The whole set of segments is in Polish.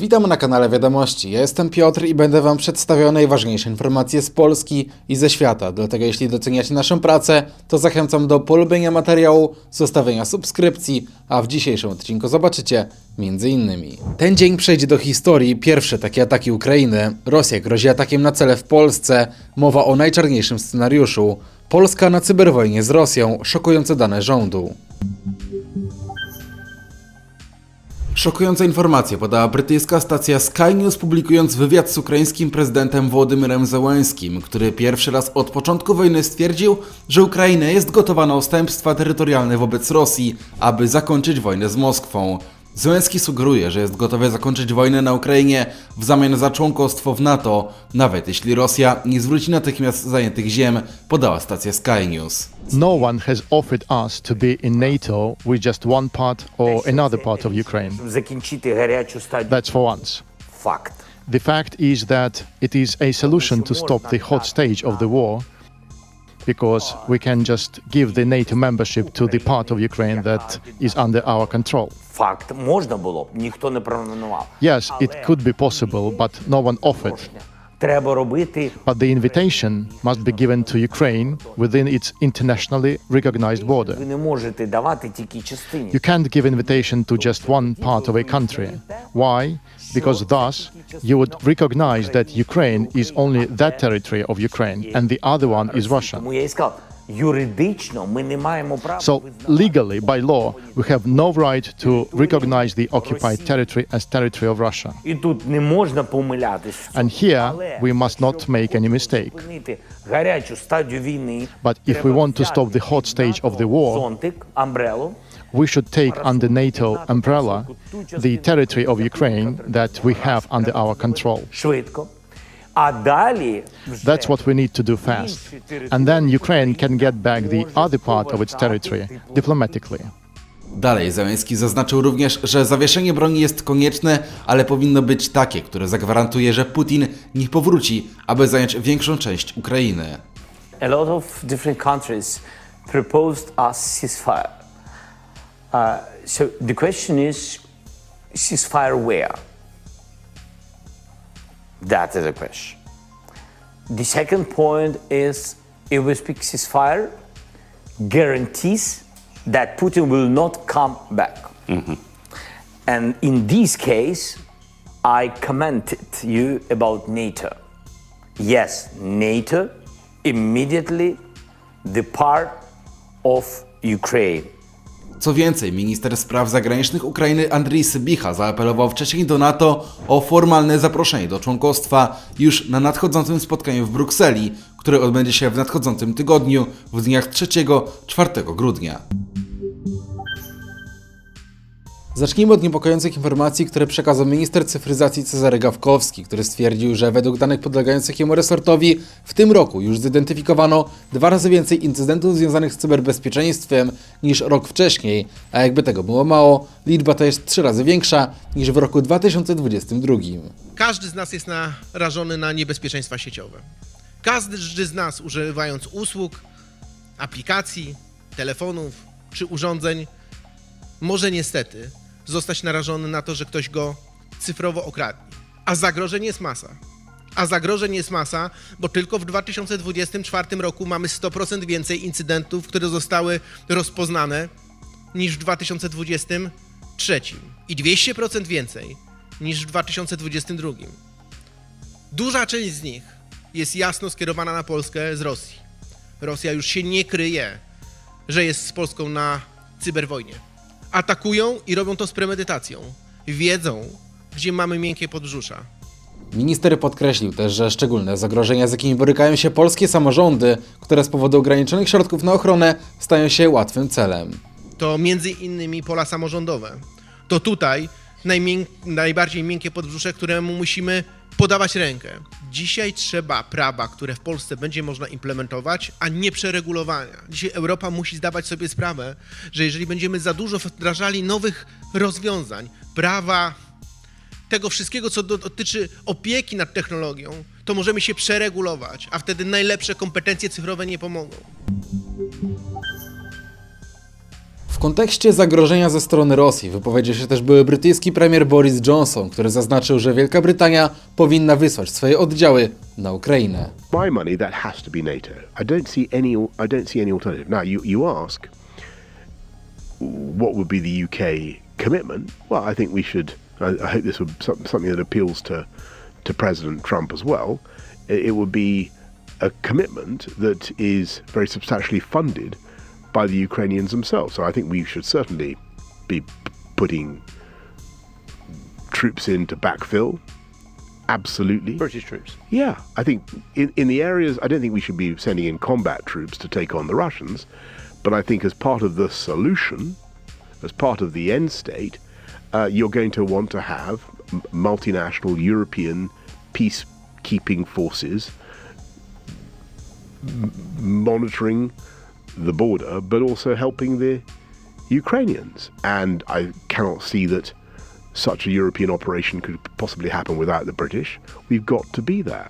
Witam na kanale Wiadomości. Ja jestem Piotr i będę Wam przedstawiał najważniejsze informacje z Polski i ze świata. Dlatego jeśli doceniacie naszą pracę, to zachęcam do polubienia materiału, zostawienia subskrypcji, a w dzisiejszym odcinku zobaczycie innymi. Ten dzień przejdzie do historii. Pierwsze takie ataki Ukrainy. Rosja grozi atakiem na cele w Polsce. Mowa o najczarniejszym scenariuszu. Polska na cyberwojnie z Rosją. Szokujące dane rządu. Szokujące informacje podała brytyjska stacja Sky News publikując wywiad z ukraińskim prezydentem Włodymyrem Zełenskim, który pierwszy raz od początku wojny stwierdził, że Ukraina jest gotowa na ustępstwa terytorialne wobec Rosji, aby zakończyć wojnę z Moskwą. Zełenski sugeruje, że jest gotowy zakończyć wojnę na Ukrainie w zamian za członkostwo w NATO, nawet jeśli Rosja nie zwróci natychmiast zajętych ziem, podała stacja Sky News. No one has offered us to be in NATO with just one part or another part of Ukraine. That's for once. Fact. The fact is that it is a solution to stop the hot stage of the war. because we can just give the NATO membership to the part of Ukraine that is under our control. Yes, it could be possible, but no one offered. But the invitation must be given to Ukraine within its internationally recognized border. You can't give invitation to just one part of a country. Why? Because thus you would recognize that Ukraine is only that territory of Ukraine and the other one is Russia. So, legally, by law, we have no right to recognize the occupied territory as territory of Russia. And here we must not make any mistake. But if we want to stop the hot stage of the war, we should take under NATO umbrella the territory of Ukraine that we have under our control. That's what we need to do fast. And then Ukraine can get back the other part of its territory diplomatically. Dalej Zełenski zaznaczył również, że zawieszenie broni jest konieczne, ale powinno być takie, które zagwarantuje, że Putin nie powróci, aby zająć większą część Ukrainy. a lot of different countries proposed a ceasefire. Uh, so the question is, ceasefire where? That is a question. The second point is, if we speak ceasefire, guarantees that Putin will not come back. Mm-hmm. And in this case, I commented you about NATO. Yes, NATO immediately the part of Ukraine. Co więcej, minister spraw zagranicznych Ukrainy Andrii Sybicha zaapelował wcześniej do NATO o formalne zaproszenie do członkostwa już na nadchodzącym spotkaniu w Brukseli, które odbędzie się w nadchodzącym tygodniu w dniach 3-4 grudnia. Zacznijmy od niepokojących informacji, które przekazał minister cyfryzacji Cezary Gawkowski, który stwierdził, że według danych podlegających jemu resortowi w tym roku już zidentyfikowano dwa razy więcej incydentów związanych z cyberbezpieczeństwem niż rok wcześniej, a jakby tego było mało, liczba ta jest trzy razy większa niż w roku 2022. Każdy z nas jest narażony na niebezpieczeństwa sieciowe. Każdy z nas, używając usług, aplikacji, telefonów czy urządzeń, może niestety zostać narażony na to, że ktoś go cyfrowo okradnie. A zagrożeń jest masa. A zagrożeń jest masa, bo tylko w 2024 roku mamy 100% więcej incydentów, które zostały rozpoznane niż w 2023 i 200% więcej niż w 2022. Duża część z nich jest jasno skierowana na Polskę z Rosji. Rosja już się nie kryje, że jest z Polską na cyberwojnie. Atakują i robią to z premedytacją. Wiedzą, gdzie mamy miękkie podbrzusza. Minister podkreślił też, że szczególne zagrożenia, z jakimi borykają się polskie samorządy, które z powodu ograniczonych środków na ochronę stają się łatwym celem. to między innymi pola samorządowe. To tutaj najmię- najbardziej miękkie podbrzusze, któremu musimy podawać rękę. Dzisiaj trzeba prawa, które w Polsce będzie można implementować, a nie przeregulowania. Dzisiaj Europa musi zdawać sobie sprawę, że jeżeli będziemy za dużo wdrażali nowych rozwiązań, prawa, tego wszystkiego, co dotyczy opieki nad technologią, to możemy się przeregulować, a wtedy najlepsze kompetencje cyfrowe nie pomogą. W kontekście zagrożenia ze strony Rosji wypowiedział się też były brytyjski premier Boris Johnson, który zaznaczył, że Wielka Brytania powinna wysłać swoje oddziały na Ukrainę. my money, that has to be NATO. I don't see any. I don't see any alternative. Now, you, you ask, what would be the UK commitment? Well, I think we should. I, I hope this would something that appeals to to President Trump as well. It would be a commitment that is very substantially funded by the Ukrainians themselves. So I think we should certainly be putting troops in to backfill. Absolutely. British troops. Yeah, I think in, in the areas, I don't think we should be sending in combat troops to take on the Russians, but I think as part of the solution, as part of the end state, uh, you're going to want to have multinational European peacekeeping forces m- monitoring the border, but also helping the Ukrainians. And I cannot see that such a European operation could possibly happen without the British. We've got to be there.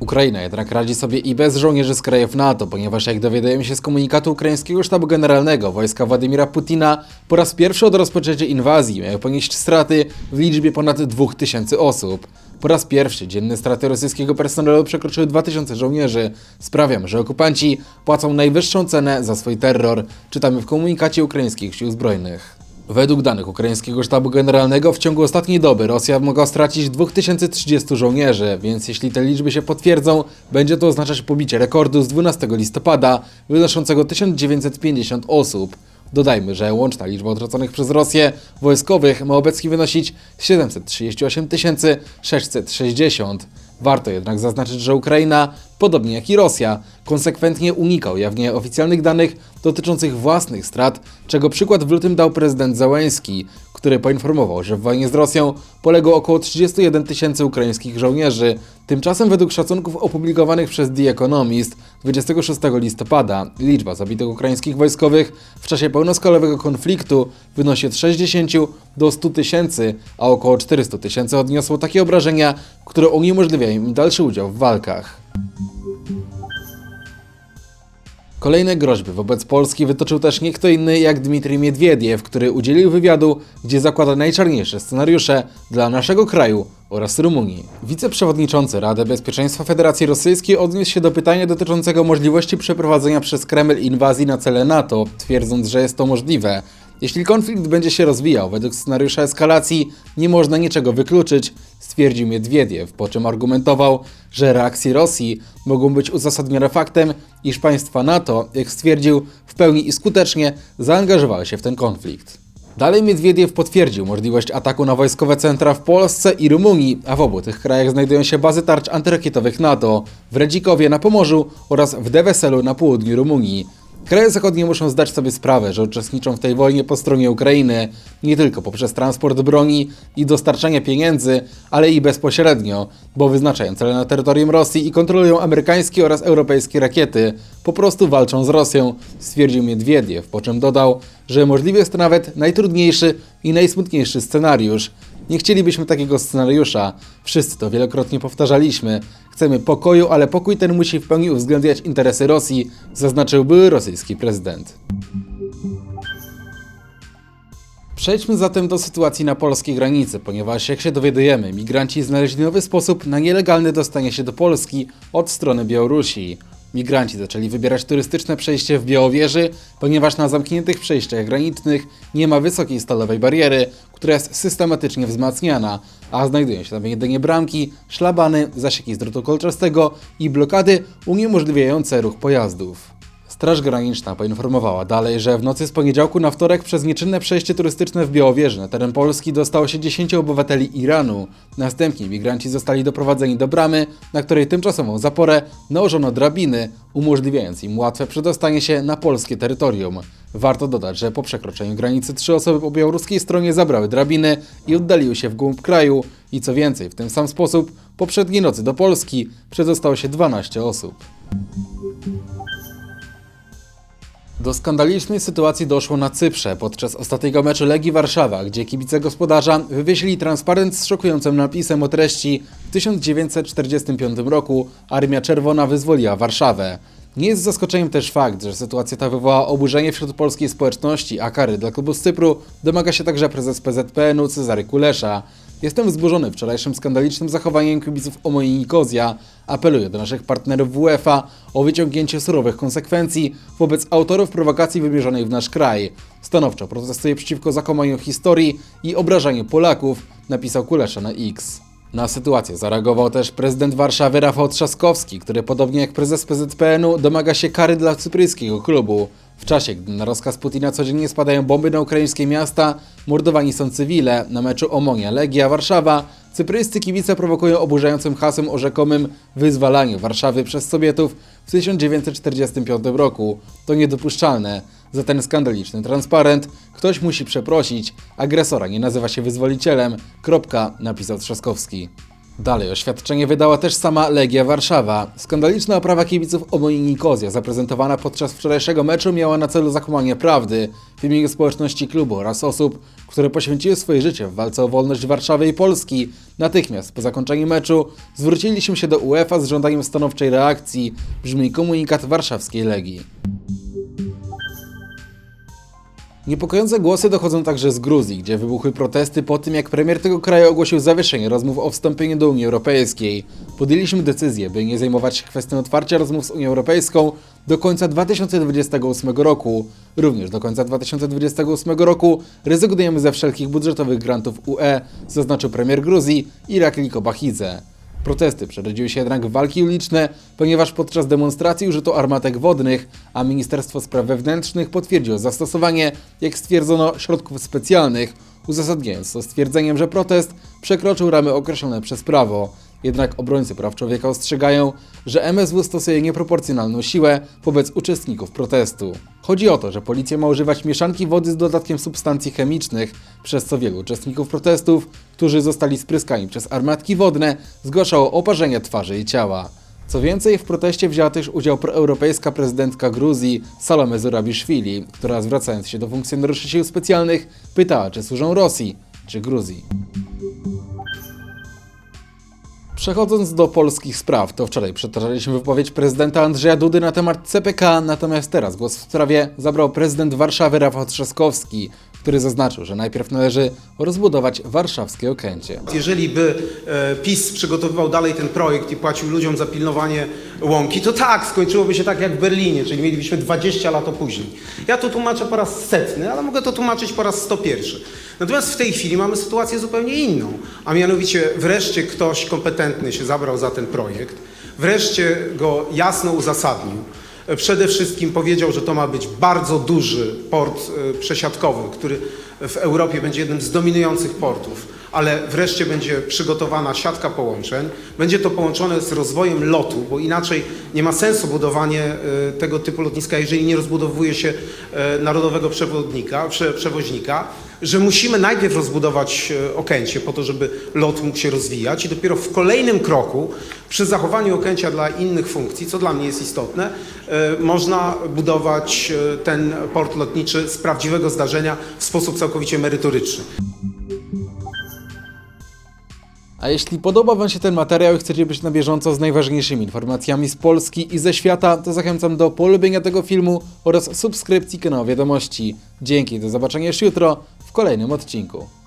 Ukraina jednak radzi sobie i bez żołnierzy z krajów NATO, ponieważ jak dowiadujemy się z komunikatu ukraińskiego sztabu generalnego, wojska Władimira Putina po raz pierwszy od rozpoczęcia inwazji miały ponieść straty w liczbie ponad 2000 osób. Po raz pierwszy dzienne straty rosyjskiego personelu przekroczyły 2000 żołnierzy. Sprawiam, że okupanci płacą najwyższą cenę za swój terror, czytamy w komunikacie ukraińskich sił zbrojnych. Według danych ukraińskiego sztabu generalnego w ciągu ostatniej doby Rosja mogła stracić 2030 żołnierzy, więc jeśli te liczby się potwierdzą, będzie to oznaczać pobicie rekordu z 12 listopada wynoszącego 1950 osób. Dodajmy, że łączna liczba utraconych przez Rosję wojskowych ma obecnie wynosić 738 660. Warto jednak zaznaczyć, że Ukraina, podobnie jak i Rosja, konsekwentnie unika ujawnienia oficjalnych danych dotyczących własnych strat, czego przykład w lutym dał prezydent Załęski, który poinformował, że w wojnie z Rosją poległo około 31 tysięcy ukraińskich żołnierzy. Tymczasem według szacunków opublikowanych przez The Economist 26 listopada liczba zabitych ukraińskich wojskowych w czasie pełnoskalowego konfliktu wynosi od 60 do 100 tysięcy, a około 400 tysięcy odniosło takie obrażenia, które uniemożliwiają im dalszy udział w walkach. Kolejne groźby wobec Polski wytoczył też nie kto inny jak Dmitrij Miedwiediew, który udzielił wywiadu, gdzie zakłada najczarniejsze scenariusze dla naszego kraju oraz Rumunii. Wiceprzewodniczący Rady Bezpieczeństwa Federacji Rosyjskiej odniósł się do pytania dotyczącego możliwości przeprowadzenia przez Kreml inwazji na cele NATO, twierdząc, że jest to możliwe. Jeśli konflikt będzie się rozwijał według scenariusza eskalacji, nie można niczego wykluczyć, stwierdził Miedwiediew, po czym argumentował, że reakcje Rosji mogą być uzasadnione faktem, iż państwa NATO, jak stwierdził, w pełni i skutecznie zaangażowały się w ten konflikt. Dalej Miedwiediew potwierdził możliwość ataku na wojskowe centra w Polsce i Rumunii, a w obu tych krajach znajdują się bazy tarcz antyrakietowych NATO, w Redzikowie na Pomorzu oraz w Deveselu na południu Rumunii. Kraje zachodnie muszą zdać sobie sprawę, że uczestniczą w tej wojnie po stronie Ukrainy, nie tylko poprzez transport broni i dostarczanie pieniędzy, ale i bezpośrednio, bo wyznaczają cele na terytorium Rosji i kontrolują amerykańskie oraz europejskie rakiety. Po prostu walczą z Rosją, stwierdził Miedwiediew, po czym dodał, że możliwy jest nawet najtrudniejszy i najsmutniejszy scenariusz. Nie chcielibyśmy takiego scenariusza. Wszyscy to wielokrotnie powtarzaliśmy. Chcemy pokoju, ale pokój ten musi w pełni uwzględniać interesy Rosji, zaznaczył były rosyjski prezydent. Przejdźmy zatem do sytuacji na polskiej granicy, ponieważ jak się dowiadujemy, migranci znaleźli nowy sposób na nielegalne dostanie się do Polski od strony Białorusi. Migranci zaczęli wybierać turystyczne przejście w Białowieży, ponieważ na zamkniętych przejściach granicznych nie ma wysokiej stalowej bariery, która jest systematycznie wzmacniana, a znajdują się tam jedynie bramki, szlabany, zasieki z drutu kolczastego i blokady uniemożliwiające ruch pojazdów. Straż Graniczna poinformowała dalej, że w nocy z poniedziałku na wtorek przez nieczynne przejście turystyczne w Białowieży na teren Polski dostało się 10 obywateli Iranu. Następnie migranci zostali doprowadzeni do bramy, na której tymczasową zaporę nałożono drabiny, umożliwiając im łatwe przedostanie się na polskie terytorium. Warto dodać, że po przekroczeniu granicy trzy osoby po białoruskiej stronie zabrały drabiny i oddaliły się w głąb kraju i co więcej, w ten sam sposób poprzedniej nocy do Polski przedostało się 12 osób. Do skandalicznej sytuacji doszło na Cyprze podczas ostatniego meczu Legii Warszawa, gdzie kibice gospodarza wywiesili transparent z szokującym napisem o treści W 1945 roku Armia Czerwona wyzwoliła Warszawę. Nie jest zaskoczeniem też fakt, że sytuacja ta wywołała oburzenie wśród polskiej społeczności, a kary dla klubu z Cypru domaga się także prezes PZPN-u Cezary Kulesza. Jestem wzburzony wczorajszym skandalicznym zachowaniem kibiców Omoi Nikozja. Apeluję do naszych partnerów w UEFA o wyciągnięcie surowych konsekwencji wobec autorów prowokacji wymierzonej w nasz kraj. Stanowczo protestuję przeciwko zakłamaniu historii i obrażaniu Polaków, napisał Kulesza na X. Na sytuację zareagował też prezydent Warszawy Rafał Trzaskowski, który podobnie jak prezes PZPN-u domaga się kary dla cypryjskiego klubu. W czasie, gdy na rozkaz Putina codziennie spadają bomby na ukraińskie miasta, mordowani są cywile, na meczu Omonia Legia Warszawa, cypryjscy kibice prowokują oburzającym hasłem o rzekomym wyzwalaniu Warszawy przez Sowietów w 1945 roku. To niedopuszczalne. Za ten skandaliczny transparent ktoś musi przeprosić. Agresora nie nazywa się wyzwolicielem. Kropka, napisał Trzaskowski. Dalej oświadczenie wydała też sama Legia Warszawa. Skandaliczna oprawa kibiców Omoi Nikozja zaprezentowana podczas wczorajszego meczu miała na celu zakłamanie prawdy w imieniu społeczności klubu oraz osób, które poświęciły swoje życie w walce o wolność Warszawy i Polski. Natychmiast po zakończeniu meczu zwróciliśmy się do UEFA z żądaniem stanowczej reakcji, brzmi komunikat warszawskiej Legii. Niepokojące głosy dochodzą także z Gruzji, gdzie wybuchły protesty po tym, jak premier tego kraju ogłosił zawieszenie rozmów o wstąpieniu do Unii Europejskiej. Podjęliśmy decyzję, by nie zajmować się kwestią otwarcia rozmów z Unią Europejską do końca 2028 roku. Również do końca 2028 roku rezygnujemy ze wszelkich budżetowych grantów UE, zaznaczył premier Gruzji Irakli Kobachidze. Protesty przerodziły się jednak w walki uliczne, ponieważ podczas demonstracji użyto armatek wodnych, a Ministerstwo Spraw Wewnętrznych potwierdziło zastosowanie, jak stwierdzono, środków specjalnych, uzasadniając to stwierdzeniem, że protest przekroczył ramy określone przez prawo. Jednak obrońcy praw człowieka ostrzegają, że MSW stosuje nieproporcjonalną siłę wobec uczestników protestu. Chodzi o to, że policja ma używać mieszanki wody z dodatkiem substancji chemicznych, przez co wielu uczestników protestów, którzy zostali spryskani przez armatki wodne, zgłaszało oparzenia twarzy i ciała. Co więcej, w proteście wzięła też udział proeuropejska prezydentka Gruzji Salome Zurabiszwili, która zwracając się do funkcjonariuszy sił specjalnych pytała, czy służą Rosji czy Gruzji. Przechodząc do polskich spraw, to wczoraj przetarzaliśmy wypowiedź prezydenta Andrzeja Dudy na temat CPK, natomiast teraz głos w sprawie zabrał prezydent Warszawy Rafał Trzaskowski, który zaznaczył, że najpierw należy rozbudować warszawskie Okęcie. Jeżeli by e, PiS przygotowywał dalej ten projekt i płacił ludziom za pilnowanie łąki, to tak, skończyłoby się tak jak w Berlinie, czyli mielibyśmy 20 lat opóźnień. Ja to tłumaczę po raz setny, ale mogę to tłumaczyć po raz 101. Natomiast w tej chwili mamy sytuację zupełnie inną, a mianowicie wreszcie ktoś kompetentny się zabrał za ten projekt, wreszcie go jasno uzasadnił. Przede wszystkim powiedział, że to ma być bardzo duży port e, przesiadkowy, który w Europie będzie jednym z dominujących portów, ale wreszcie będzie przygotowana siatka połączeń. Będzie to połączone z rozwojem lotu, bo inaczej nie ma sensu budowanie e, tego typu lotniska, jeżeli nie rozbudowuje się e, narodowego przewodnika, prze, przewoźnika że musimy najpierw rozbudować Okęcie po to, żeby lot mógł się rozwijać i dopiero w kolejnym kroku, przy zachowaniu Okęcia dla innych funkcji, co dla mnie jest istotne, e, można budować e, ten port lotniczy z prawdziwego zdarzenia w sposób całkowicie merytoryczny. A jeśli podoba Wam się ten materiał i chcecie być na bieżąco z najważniejszymi informacjami z Polski i ze świata, to zachęcam do polubienia tego filmu oraz subskrypcji kanału Wiadomości. Dzięki, do zobaczenia już jutro w kolejnym odcinku.